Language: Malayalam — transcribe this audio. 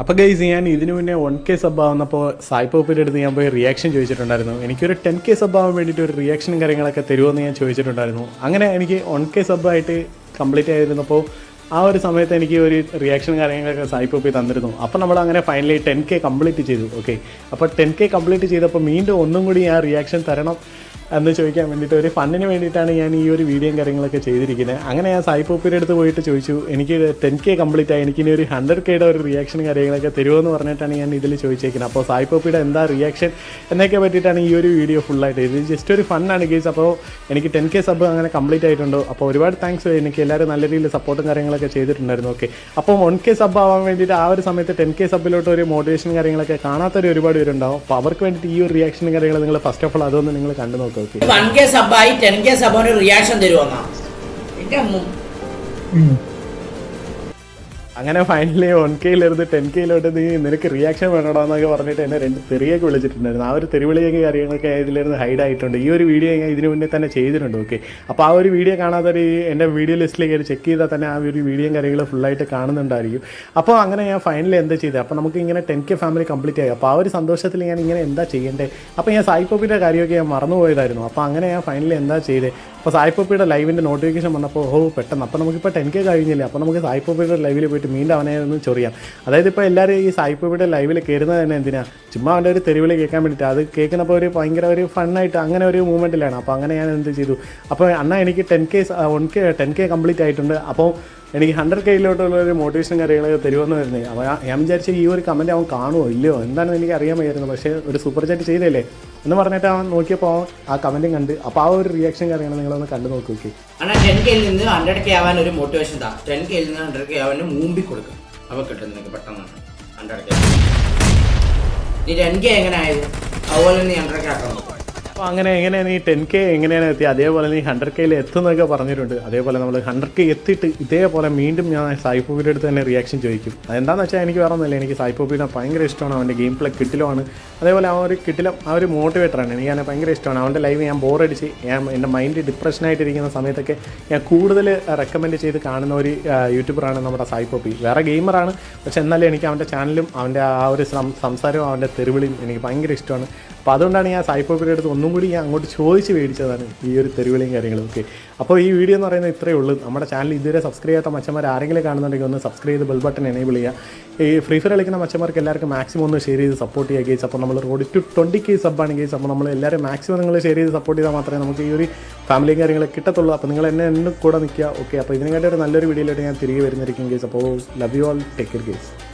അപ്പോൾ ഗൈസ് ഞാൻ ഇതിനു മുന്നേ വൺ കെ സബ് ആവുന്നപ്പോൾ സായി പോപ്പിന്റെ അടുത്ത് ഞാൻ പോയി റിയാക്ഷൻ ചോദിച്ചിട്ടുണ്ടായിരുന്നു. എനിക്കൊരു ടെൻ കെ സബ് ആവാൻ വേണ്ടിയിട്ട് ഒരു റിയാക്ഷനും കാര്യങ്ങളൊക്കെ തരുമെന്ന് ഞാൻ ചോദിച്ചിട്ടുണ്ടായിരുന്നു. അങ്ങനെ എനിക്ക് വൺ കെ സബ്ബായിട്ട് കംപ്ലീറ്റ് ആയിരുന്നപ്പോൾ ആ ഒരു സമയത്ത് എനിക്ക് ഒരു റിയാക്ഷൻ കാര്യങ്ങളൊക്കെ സായി പോപ്പി തന്നിരുന്നു. അപ്പോൾ നമ്മൾ അങ്ങനെ ഫൈനലി ടെൻ കെ കംപ്ലീറ്റ് ചെയ്തു ഓക്കെ അപ്പോൾ ടെൻ കെ കംപ്ലീറ്റ് ചെയ്തപ്പോൾ വീണ്ടും ഒന്നും കൂടി ഞാൻ റിയാക്ഷൻ തരണം. എന്ന് ചോദിക്കാൻ വേണ്ടിയിട്ട് ഒരു ഫണ്ടിന് വേണ്ടിയിട്ടാണ് ഞാൻ ഈ ഒരു വീഡിയോയും കാര്യങ്ങളൊക്കെ ചെയ്തിരിക്കുന്നത്. അങ്ങനെ ഞാൻ സായി പോപ്പിയുടെ അടുത്ത് പോയിട്ട് ചോദിച്ചു എനിക്ക് ടെൻ കെ കംപ്ലീറ്റ് ആയി എനിക്കിനി ഒരു ഹൺഡ്രഡ് കെയുടെ ഒരു റിയാക്ഷൻ കാര്യങ്ങളൊക്കെ തരുമെന്ന് പറഞ്ഞിട്ടാണ് ഞാൻ ഇതിൽ ചോദിച്ചേക്കുന്നത്. അപ്പോൾ സായി പോപ്പിയുടെ എന്താ റിയാക്ഷൻ എന്നൊക്കെ പറ്റിയിട്ടാണ് ഈ ഒരു വീഡിയോ ഫുള്ളായിട്ട് ഇത് ജസ്റ്റ് ഒരു ഫണ്ണാണ് കേസ് അപ്പോൾ എനിക്ക് ടെൻ കെ സബ് അങ്ങനെ കംപ്ലീറ്റ് ആയിട്ടുണ്ടോ? അപ്പോൾ ഒരുപാട് താങ്ക്സ് എനിക്ക് എല്ലാവരും നല്ല രീതിയിൽ സപ്പോർട്ടും കാര്യങ്ങളൊക്കെ ചെയ്തിട്ടുണ്ടായിരുന്നു. ഓക്കെ അപ്പോൾ വൺ കെ സബ് ആവാൻ വേണ്ടിയിട്ട് ആ ഒരു സമയത്ത് ടെൻ കെ സബിലോട്ട് ഒരു മോട്ടിവേഷൻ കാര്യങ്ങളൊക്കെ കാണാത്തൊരു ഒരുപാട് പേരുണ്ടാവും. അപ്പോൾ അവർക്ക് വേണ്ടിയിട്ട് ഈ ഒരു റിയാക്ഷനും കാര്യങ്ങൾ നിങ്ങൾ ഫസ്റ്റ് ഓഫ് ഓൾ അതൊന്ന് നിങ്ങൾ കണ്ടു ഓക്കെ വൺ കെ സബായി ടെൻ കെ സബിന് റിയാക്ഷൻ തരുമെന്നാ എന്റെ അങ്ങനെ ഫൈനലി വൺ കെയിലിരുന്ന് ടെൻ കെയിലോട്ട് നീ നിനക്ക് റിയാക്ഷൻ വേണോടാ എന്നൊക്കെ പറഞ്ഞിട്ട് എന്നെ രണ്ട് തെറിയൊക്കെ വിളിച്ചിട്ടുണ്ടായിരുന്നു. ആ ഒരു തെറിവിളിയൊക്കെ കാര്യങ്ങളൊക്കെ ഇതിലിരുന്ന് ഹൈഡ് ആയിട്ടുണ്ട്. ഈ ഒരു വീഡിയോ ഞാൻ ഇതിനു മുന്നേ തന്നെ ചെയ്തിട്ടുണ്ട് ഓക്കെ അപ്പോൾ ആ ഒരു വീഡിയോ കാണാത്തൊരു എന്റെ വീഡിയോ ലിസ്റ്റിലേക്ക് ചെക്ക് ചെയ്താൽ തന്നെ ആ ഒരു വീഡിയോയും കാര്യങ്ങളും ഫുള്ളായിട്ട് കാണുന്നുണ്ടായിരിക്കും. അപ്പോൾ അങ്ങനെ ഞാൻ ഫൈനലി എന്താ ചെയ്തത്? അപ്പോൾ നമുക്ക് ഇങ്ങനെ ടെൻ കെ ഫാമിലി കംപ്ലീറ്റ് ആയി. അപ്പോൾ ആ ഒരു സന്തോഷത്തിൽ ഞാൻ ഇങ്ങനെ എന്താ ചെയ്യേണ്ടത് അപ്പോൾ ഞാൻ സായിപ്പോപ്പിന്റെ കാര്യമൊക്കെ ഞാൻ മറന്നുപോയതായിരുന്നു. അപ്പോൾ അങ്ങനെ ഞാൻ ഫൈനലി എന്താ ചെയ്തത് അപ്പോൾ സായിപ്പോപ്പിയുടെ ലൈവിന്റെ നോട്ടിഫിക്കേഷൻ വന്നപ്പോൾ ഓ പെട്ടെന്ന്. അപ്പോൾ നമുക്കിപ്പോൾ ടെൻ കെ കഴിഞ്ഞില്ല? അപ്പോൾ നമുക്ക് സായിപ്പോപ്പിയുടെ ലൈവിൽ പോയിട്ട് വീണ്ടും അവനെ ഒന്ന് ചൊറിയാം. അതായത് ഇപ്പോൾ എല്ലാവരും ഈ സായിപ്പോപ്പിയുടെ ലൈവിൽ കയറുന്നത് തന്നെ എന്തിനാണ് ചുമ്മാ അവന്റെ ഒരു തെരുവിൽ കേൾക്കാൻ വേണ്ടിയിട്ട് അത് കേൾക്കുന്നപ്പോൾ ഒരു ഭയങ്കര ഒരു ഫണ്ണായിട്ട് അങ്ങനെ ഒരു മൂവ്മെന്റിലാണ് അപ്പോൾ അങ്ങനെ ഞാൻ എന്ത് ചെയ്തു? അപ്പോൾ അണ്ണാ എനിക്ക് ten K one K ten K complete ആയിട്ടുണ്ട്. അപ്പോൾ എനിക്ക് ഹൺഡ്രഡ് കെയിലോട്ടുള്ള ഒരു മോട്ടിവേഷൻ കാര്യങ്ങളൊക്കെ തരുമെന്ന് വരുന്നത് അപ്പോൾ ഞാൻ- വിചാരിച്ച ഈ ഒരു കമന്റ് അവൻ കാണുമോ ഇല്ലയോ? എന്താണെന്ന് എനിക്ക് അറിയാൻ വയ്യായിരുന്നു പക്ഷേ ഒരു സൂപ്പർ ചാറ്റ് ചെയ്തല്ലേ എന്ന് പറഞ്ഞിട്ട് അവൻ നോക്കിയപ്പോൾ അവൻ ആ കമന്റും കണ്ട്. അപ്പോൾ ആ ഒരു റിയാക്ഷൻ കാര്യങ്ങൾ നിങ്ങളൊന്ന് കണ്ടു നോക്കി നോക്കി. അണ്ണാ ടെൻ കെയിൽ നിന്ന് ഹൺഡ്രഡ് കെ ആവാൻ ഒരു മോട്ടിവേഷൻ താ. ടെൻ കെയിൽ നിന്ന് ഹൺഡ്രഡ് കെ ആവാൻ മൂമ്പി കൊടുക്കും. അവ കിട്ടും നിനക്ക് പെട്ടെന്ന്. ഹൺഡ്രഡ് കെ നീ ടെൻ കെ എങ്ങനെ ആയത്? അതുപോലെ നീ ഹൺഡ്രഡ് കെ ആക്കാൻ നോക്കും അപ്പോൾ അങ്ങനെ എങ്ങനെയാണ് ഈ ടെൻ കെ എങ്ങനെയാണ് എത്തി അതേപോലെ നീ ഹൺഡ്രഡ് കെയിൽ എത്തുന്നൊക്കെ പറഞ്ഞിട്ടുണ്ട്. അതേപോലെ നമ്മൾ ഹൺഡ്രഡ് കെ എത്തിയിട്ട് ഇതേപോലെ വീണ്ടും ഞാൻ സായിപ്പൂപ്പിയുടെ അടുത്ത് തന്നെ റിയാക്ഷൻ ചോദിക്കും. അതെന്താണെന്ന് വെച്ചാൽ എനിക്ക് ഒന്നുമില്ല. എനിക്ക് സായിപ്പൂപ്പിനെ ഭയങ്കര ഇഷ്ടമാണ്. അവന്റെ ഗെയിം പ്ലേ കിട്ടിലുമാണ്. അതേപോലെ ആ ഒരു കിട്ടിലും ആ ഒരു മോട്ടിവേറ്ററാണ് എനിക്ക് അവനെ ഭയങ്കര ഇഷ്ടമാണ്. അവന്റെ ലൈവ് ഞാൻ ബോറടിച്ച് ഞാൻ എന്റെ മൈൻഡ് ഡിപ്രഷനായിട്ടിരിക്കുന്ന സമയത്തൊക്കെ ഞാൻ കൂടുതൽ റെക്കമെൻഡ് ചെയ്ത് കാണുന്ന ഒരു യൂട്യൂബറാണ് നമ്മുടെ സായിപ്പൂപ്പി. പോപ്പി വേറെ ഗെയിമറാണ് പക്ഷെ എന്നാലും എനിക്ക് അവന്റെ ചാനലും അവന്റെ ആ ഒരു സംസാരവും അവന്റെ തെരുവിളിയും എനിക്ക് ഭയങ്കര ഇഷ്ടമാണ്. അപ്പോൾ അതുകൊണ്ടാണ് ഞാൻ സായിപ്പോപ്പിന്റെ അടുത്ത് ഒന്നും കൂടി ഞാൻ അങ്ങോട്ട് ചോദിച്ച് മേടിച്ചതാണ് ഈ ഒരു തെരുവിളിയും കാര്യങ്ങളും ഒക്കെ അപ്പോൾ ഈ വീഡിയോ എന്ന് പറയുന്നത് ഇത്രയേ ഉള്ളൂ. നമ്മുടെ ചാനൽ ഇതുവരെ സബ്സ്ക്രൈബ് ചെയ്യാത്ത മച്ചന്മാർ ആരെങ്കിലും കാണുന്നുണ്ടെങ്കിൽ ഒന്ന് സബ്സ്ക്രൈബ് ചെയ്ത് ബെൽ ബട്ടൺ എനേബിൾ ചെയ്യുക. ഈ ഫ്രീ ഫയർ കളിക്കുന്ന മച്ചന്മാർക്ക് എല്ലാവർക്കും മാക്സിമം ഒന്ന് ഷെയർ ചെയ്ത് സപ്പോർട്ട് ചെയ്യുക ഗേസ് അപ്പോൾ നമ്മൾ റോഡ് ടു ട്വന്റി കെ ആണ് ഗേസ് അപ്പോൾ നമ്മൾ എല്ലാവരും മാക്സിമം നിങ്ങൾ ഷെയർ ചെയ്ത് സപ്പോർട്ട് ചെയ്താൽ മാത്രമേ നമുക്ക് ഈ ഒരു ഫാമിലിയും കാര്യങ്ങളൊക്കെ കിട്ടത്തുള്ളൂ. അപ്പോൾ നിങ്ങൾ എന്നെ എന്നെ കൂടെ നിൽക്കുക. ഓക്കെ അപ്പോൾ ഇതിനെക്കാട്ടി ഒരു നല്ലൊരു വീഡിയോയിലായിട്ട് ഞാൻ തിരികെ വരുന്നിരിക്കും ഗേസ് അപ്പോൾ love you all take care guys